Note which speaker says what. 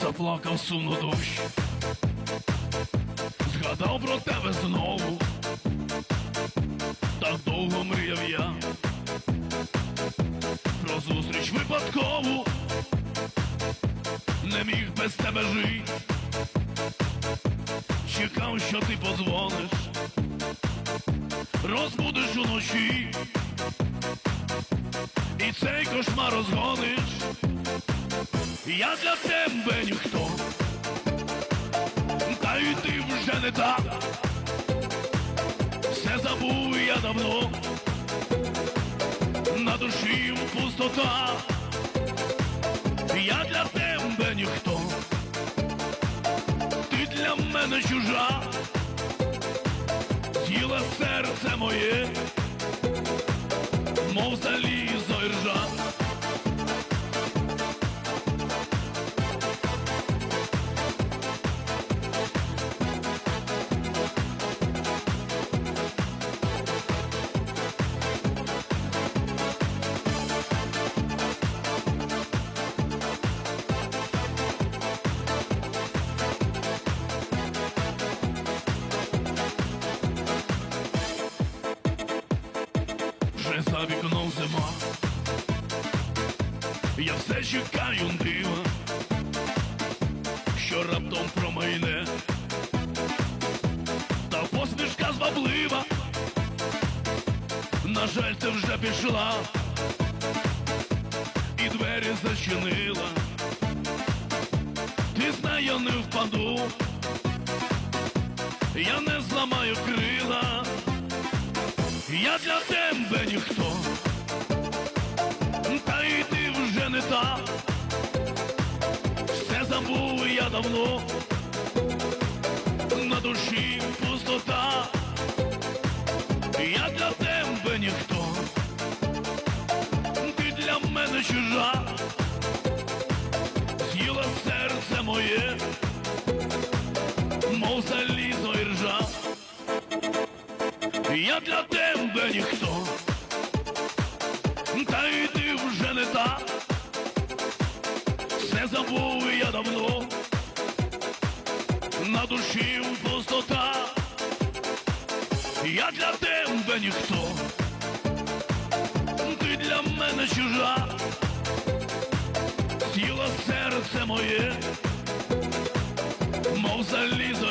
Speaker 1: заплакав сумно дощ. Згадав про тебе знову, так довго мріяв я. Про зустріч випадкову не міг без тебе жити. Чекав, що ти подзвониш, розбудиш уночі, і цей кошмар розгониш. Я для тебе ніхто, та й ти вже не так. Все забув я давно, на душі пустота. Я для тебе ніхто, ти для мене чужа, з'їла серце моє, мов залізо за вікном зима. Я все чекаю дива, що раптом промайне, та посмішка зваблива, на жаль, ти вже пішла, і двері зачинила. Ти знай, я не впаду, я не зламаю крила. Я для тебе ніхто, та й ти вже не та, все забув я давно, на душі пустота, я для тебе ніхто, ти для мене чужа, з'їла серце моє, мов залізо і ржа. Я для тебе ніхто, та й ти вже не та, все забув я давно, на душі пустота, я для тебе ніхто, ти для мене чужа, з'їла серце моє, мов залізо